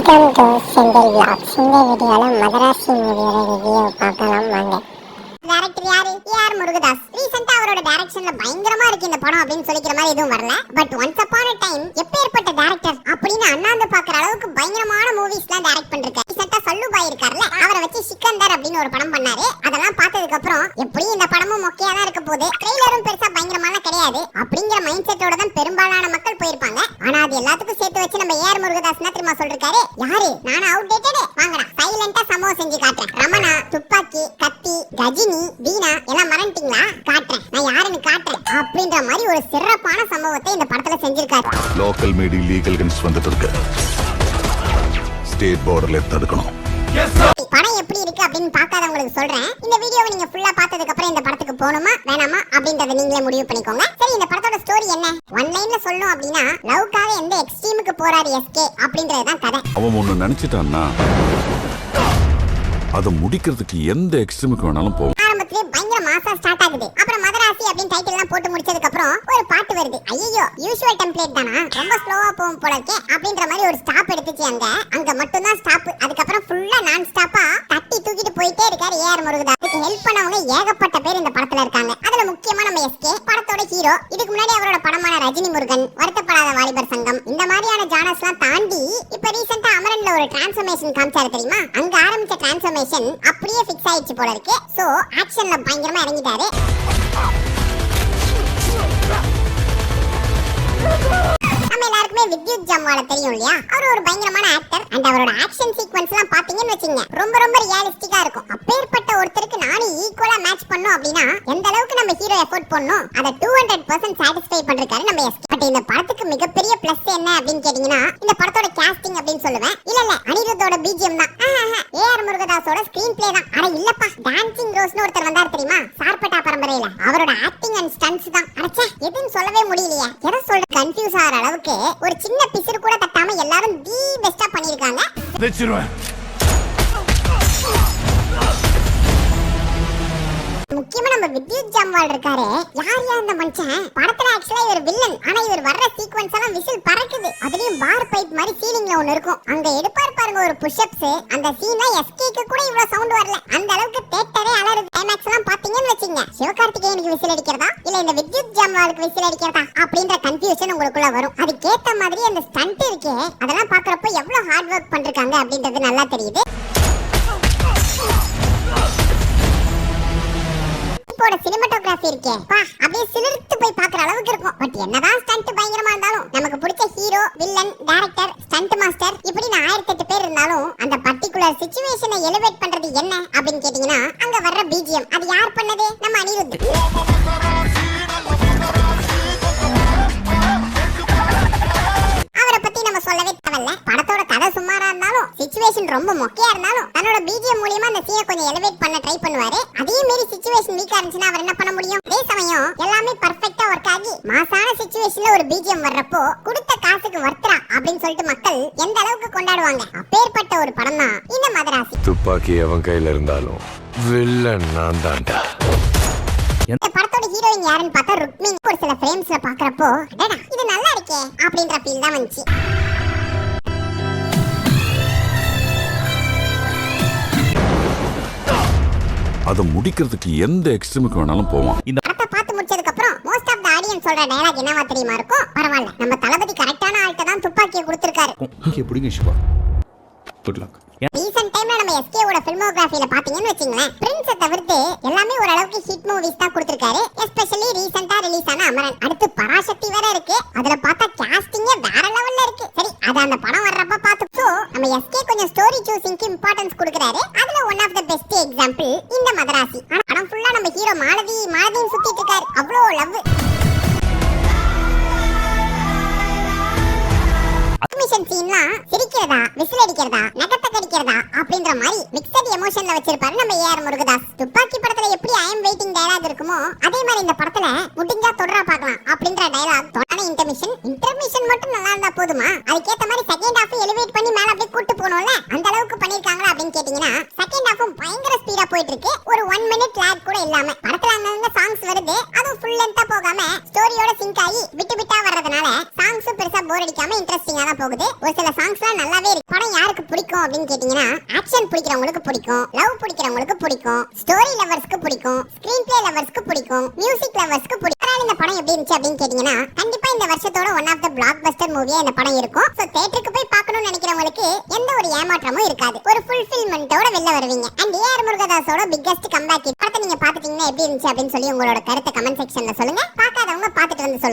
Welcome to Senthil vlogs. இந்த வீடியோவில் மதராசி மூவியோட ரிவ்யூ பார்க்கலாம் வாங்க. டேரக்டர் யாரு? ஏஆர் முருகதாஸ். ரீசெண்டா அவரோட டைரக்ஷன்ல பயங்கரமா இருக்கு இந்த படம் அப்படின்னு சொல்லிக்கிற மாதிரி எதுவும் வரல. But once upon a time எப்பேற்பட்ட டேரக்டர் அப்படின்னு அண்ணாந்து பாக்குற அளவுக்கு பயங்கரமான மூவிஸ்லாம் டைரக்ட் பண்றாரு ரீசெண்டா சல்லுபாய் இருக்கார்ல அவரை வச்சு சிக்கந்தர் அப்படின்னு ஒரு படம் பண்ணாரு. அதெல்லாம் பார்த்ததுக்கு அப்புறம் எப்படி இந்த படமும் மொக்கையா தான் இருக்க போகுது. ட்ரெய்லரும் பெருசா பயங்கரமான கிடையாது. அப்படிங்கிற மைண்ட் செட் ஏஆர் முருகதாஸ் திரும்ப சொல்றாரு யாரு? நானும் அவுடேட்டடு வாங்கடா. சைலண்டா சம்பவம் செஞ்சு காட்டுறேன். ரமணா துப்பாக்கி கத்தி கஜினி வீணா எல்லாம் மறந்துட்டீங்களா? காட்டுறேன். நான் யாருன்னு காட்டுறேன். அப்படின்ற மாதிரி ஒரு சிறப்பான சம்பவத்தை இந்த படத்துல செஞ்சிருக்காரு. லோக்கல் மீடியா லீகல் கன்ஸ் வந்துட்டு இருக்கு. ஸ்டேட் பார்டர்ல தடுக்கணும். படம் எப்படி இருக்கு அப்படின்னு பார்க்காதவங்களுக்கு சொல்றேன். இந்த வீடியோவை நீங்க ஃபுல்லா பார்த்ததுக்கு அப்புறம் இந்த படத்துக்கு போகணுமா வேணாமா அப்படின்றத நீங்களே முடிவு பண்ணிக்கோங்க. சரி இந்த படத்தோட ஸ்டோரி என்ன? ஒன் லைன்ல சொல்லணும் அப்படின்னா லவ்க்காக எந்த எக்ஸ்ட்ரீமுக்கு போறாரு எஸ்கே அப்படின்றது தான் கதை. அவன் ஒண்ணு நினைச்சிட்டான்னா அதை முடிக்கிறதுக்கு எந்த எக்ஸ்ட்ரீமுக்கு வேணாலும் போவோம் ஆரம்பத்திலே பயங்கர மாசம் ஸ்டார்ட் ஆகுது. அப்புறம் மதராசி அப்படின்னு டைட்டில் எல்லாம் போட்டு முடிச்சதுக்கு அப்புறம் ஒரு பாட்டு வருது. ஐயோ யூஷுவல் டெம்ப்ளேட் தானா? ரொம்ப ஸ்லோவா போகும் போல இருக்கே அப்படின்ற மாதிரி ஒரு ஸ்டாப் எடுத்துச்சு அங்க. அங்க மட்டும் தான் ஸ்டாப் அதுக்கப்புறம் ஃபுல்லா நான் ஸ்டாப்பா தட்டி தூக்கிட்டு போயிட்டே இருக்காரு ஏஆர் முருகதா. அதுக்கு ஹெல்ப் பண்ணவங்க ஏகப்பட்ட பேர் இந்த படத்துல இருக்காங்க. அதுல முக்கியமா நம்ம எஸ்கே படத்தோட ஹீரோ இதுக்கு முன்னாடி அவரோட படமான ரஜினி முருகன் வருத்தப்படாத வாலிபர் சங்கம். இந்த மாதிரியான ஜானஸ் எல்லாம் தாண்டி இப்ப ரீசெண்டா அமரன்ல ஒரு டிரான்ஸ்ஃபர்மேஷன் காமிச்சாரு தெரியுமா? அங்க ஆரம்பிச்ச டிரான்ஸ்ஃபர்மேஷன் அப்படியே ஃபிக்ஸ் ஆயிடுச்சு போல இருக்கு சோ ஆக்ஷன்ல பயங்கரமா இறங்கிட்டாரு. நம்ம எல்லாருக்குமே வித்யுத் ஜம்வால தெரியும் இல்லையா? அவர் ஒரு பயங்கரமான ஆக்டர் அண்ட் அவரோட ஆக்ஷன் சீக்வன்ஸ் எல்லாம் பாத்தீங்கன்னு வச்சீங்க. ரொம்ப ரொம்ப ரியலிஸ்டிக்கா இருக்கும். அப்பேற்பட்ட ஒருத்தருக்கு நானும் ஈக்குவலா மேட்ச் பண்ணும் அப்படின்னா எந்த அளவுக்கு நம்ம ஹீரோ எஃபோர்ட் பண்ணும் அதை டூ ஹண்ட்ரட் பர்சன்ட் சாட்டிஸ்ஃபை பண்றாரு நம்ம எஸ்கே பட் இந்த படத்துக்கு மிகப்பெரிய பிளஸ் என்ன அப்படின்னு கேட்டீங்கன்னா இந்த படத்தோட கேஸ்டிங் அப்படின்னு சொல்லுவேன். இல்ல இல்ல அனிருத்தோட பிஜிஎம் தான். ஏஆர் ஸ்கிரீன் பிளே தான். அட இல்லப்பா டான்சிங் ரோஸ்னு ஒருத்தர் வந்தார் தெரியுமா? சார்பட்டா பரம்பரையில. அவரோட ஆக்டிங் அண்ட் ஸ்டன்ஸ் தான். அடச்சே எதுன்னு சொல்லவே முடியலையே. எதை சொல்ற கன்ஃபியூஸ் ஆகிற அளவுக்கு ஒரு சின்ன பிசுறு கூட தட்டாம எல்லாரும் தி பெஸ்டா பண்ணிருக்காங்க முக்கியமா நம்ம வித்யுத் ஜம்வால் இருக்காரு. யார் யார் இந்த மனுஷன்? படத்துல ஆக்சுவலா இவர் வில்லன் ஆனா இவர் வர்ற சீக்வன்ஸ் எல்லாம் விசில் பறக்குது. அதுலயும் பார் பைப் மாதிரி சீலிங்ல ஒண்ணு இருக்கும். அங்க எடுப்பார் பாருங்க ஒரு புஷ்அப்ஸ் அந்த சீன்ல எஸ்கேக்கு கூட இவ்வளவு சவுண்ட் வரல. அந்த அளவுக்கு தேட்டரே அலறுது. கிளைமேக்ஸ் எல்லாம் பாத்தீங்கன்னு வச்சீங்க சிவகார்த்திகேயனுக்கு விசில் அடிக்கிறதா? இல்ல இந்த வித்யுத் ஜம்வாலுக்கு விசில் அடிக்கிறதா? அப்படின்ற கன்ஃபியூஷன் உங்களுக்குள்ள வரும். அதுக்கேத்த மாதிரி அந்த ஸ்டண்ட் இருக்கே. அதெல்லாம் பாக்குறப்ப எவ்வளவு ஹார்ட் ஒர்க் பண்றாங்க அப்படின்றது நல்லா தெரியுது. இப்போட சினிமாட்டோகிராஃபி இருக்கே. பா அப்படியே சிலிர்த்து போய் பாக்குற அளவுக்கு இருக்கும். பட் என்னதான் ஸ்டண்ட் பயங்கரமா இருந்தாலும் நமக்கு பிடிச்ச hero villain director stunt master இப்படின்னு ஆயிரத்தி எட்டு பேர் இருந்தாலும் அந்த பர்டிகுலர் சுச்சுவேஷனை எலிவேட் பண்றது என்ன அப்படின்னு கேட்டீங்கன்னா அங்க வர்ற பிஜிஎம் அது யார் பண்ணது? நம்ம அனிருத். அவரை பத்தி நம்ம சொல்லவே தேவையில்ல. சிச்சுவேஷன் ரொம்ப மொக்கையா இருந்தாலும் தன்னோட பிஜிஎம் மூலியமா அந்த சீனை கொஞ்சம் எலிவேட் பண்ண ட்ரை பண்ணுவாரு. அதே மீறி சிச்சுவேஷன் வீக்கா இருந்துச்சுன்னா அவர் என்ன பண்ண முடியும்? அதே சமயம் எல்லாமே பர்ஃபெக்ட்டா ஒர்க் ஆகி மாசான சிச்சுவேஷன்ல ஒரு பிஜிஎம் வர்றப்போ கொடுத்த காசுக்கு வர்த்தரா அப்படின்னு சொல்லிட்டு மக்கள் எந்த அளவுக்கு கொண்டாடுவாங்க? அப்பேற்பட்ட ஒரு படம் தான் இந்த மதராசி. துப்பாக்கி அவன் கையில இருந்தாலும் வில்லன் நான் தான்டா. இந்த படத்தோட ஹீரோயின் யாருன்னு பார்த்தா ருக்மிணி. ஒரு சில ஃப்ரேம்ஸ்ல பாக்குறப்போ இது நல்லா இருக்கே அப்படின்ற ஃபீல் தான் வந்துச்சு. அதை முடிக்கிறதுக்கு எந்த எக்ஸ்ட்ரீமுக்கு வேணாலும் போவான். படத்தை பார்த்து முடிச்சதுக்கு அப்புறம் மோஸ்ட் ஆஃப் த ஆடியன்ஸ் சொல்ற டயலாக் என்னவா தெரியுமா இருக்கும்? பரவாயில்ல. நம்ம தளபதி கரெக்டான ஆள்கிட்ட தான் துப்பாக்கியை கொடுத்திருக்காரு. இங்கே பிடிங்க சிவா. குட் லக் ரீசெண்ட் டைம்ல நம்ம எஸ்கே ஓட ஃபில்மோகிராஃபில பாத்தீங்கன்னு வச்சுங்களேன் பிரின்ஸை தவிர்த்து எல்லாமே ஓரளவுக்கு ஹிட் மூவிஸ் தான் கொடுத்திருக்காரு. எஸ்பெஷலி ரீசெண்டா ரிலீஸ் ஆன அமரன். அடுத்து பராசக்தி வேற இருக்கு. அதுல பார்த்தா கேஸ்டிங்கே வேற லெவல்ல இருக்கு. சரி அது அந்த படம் வர்றப்ப பார்த்து So, நம்ம எஸ்கே கொஞ்சம் ஸ்டோரி சூசிங்க்கு இம்பார்ட்டன்ஸ் கொடுக்கறாரு. அதுல one of the best example இந்த மதராசி. ஆனா ஃபுல்லா நம்ம ஹீரோ மாலதி மாலதின்னு சுத்திட்டு இருக்காரு. அவ்வளோ லவ் சீன்லாம் சிரிக்கிறதா விசில் அடிக்கிறதா நகத்தை கடிக்கிறதா அப்படின்ற மாதிரி மிக்சட் எமோஷன்ல வச்சிருப்பாரு நம்ம ஏஆர் முருகதாஸ். துப்பாக்கி படத்துல எப்படி ஐ எம் வெயிட்டிங் டயலாக் இருக்குமோ அதே மாதிரி இந்த படத்துல முடிஞ்சா தொடரா பார்க்கலாம் அப்படின்ற டயலாக் தொடரான இன்டர்மிஷன் இன்டர்மிஷன் மட்டும் நல்லா இருந்தா போதுமா? அதுக்கேத்த மாதிரி செகண்ட் ஹாஃப் எலிவேட் பண்ணி மேல அப்படியே கூட்டு போகணும்ல? அந்த அளவுக்கு பண்ணிருக்காங்களா அப்படின்னு கேட்டீங்கன்னா செகண்ட் ஹாஃபும் பயங்கர ஸ்பீடா போயிட்டு இருக்கு ஒரு ஒன் மினிட் லேக் கூட இல்லாம. படத்துல அங்கங்க சாங்ஸ் வருது. அதுவும் ஃபுல் லென்த்தா போகாம ஸ்டோரியோட சிங்க் ஆகி விட்டு விட்டு இருக்கிறதுனால சாங்ஸும் பெருசா போர் அடிக்காம இன்ட்ரெஸ்டிங்கா தான் போகுது. ஒரு சில சாங்ஸ்லாம் நல்லாவே இருக்கு. படம் யாருக்கு பிடிக்கும் அப்படின்னு கேட்டீங்கன்னா ஆக்ஷன் பிடிக்கிறவங்களுக்கு பிடிக்கும் லவ் பிடிக்கிறவங்களுக்கு பிடிக்கும் ஸ்டோரி லவர்ஸ்க்கு பிடிக்கும் ஸ்கிரீன் பிளே லவர்ஸ்க்கு பிடிக்கும் மியூசிக் லவர்ஸ்க்கு பிடிக்கும். இந்த படம் எப்படி இருந்துச்சு அப்படின்னு கேட்டீங்கன்னா கண்டிப்பா இந்த வருஷத்தோட one of the blockbuster மூவியா இந்த படம் இருக்கும். சோ தியேட்டருக்கு போய் பார்க்கணும்னு நினைக்கிறவங்களுக்கு எந்த ஒரு ஏமாற்றமும் இருக்காது. ஒரு ஃபுல்ஃபில்மெண்ட்டோட வெளில வருவீங்க. அண்ட் ஏஆர் முருகதாஸோட பிக்கஸ்ட் கம்பேக் படத்தை நீங்க பாத்துட்டீங்கன்னா எப்படி இருந்துச்சு அப்படின்னு சொல்லி உங்களோட கருத்தை கமெண்ட் செக்ஷன்ல சொல்லுங்க. பார்க்காதவங்க பார்த்துட்டு வந்து சொல்லுங்க.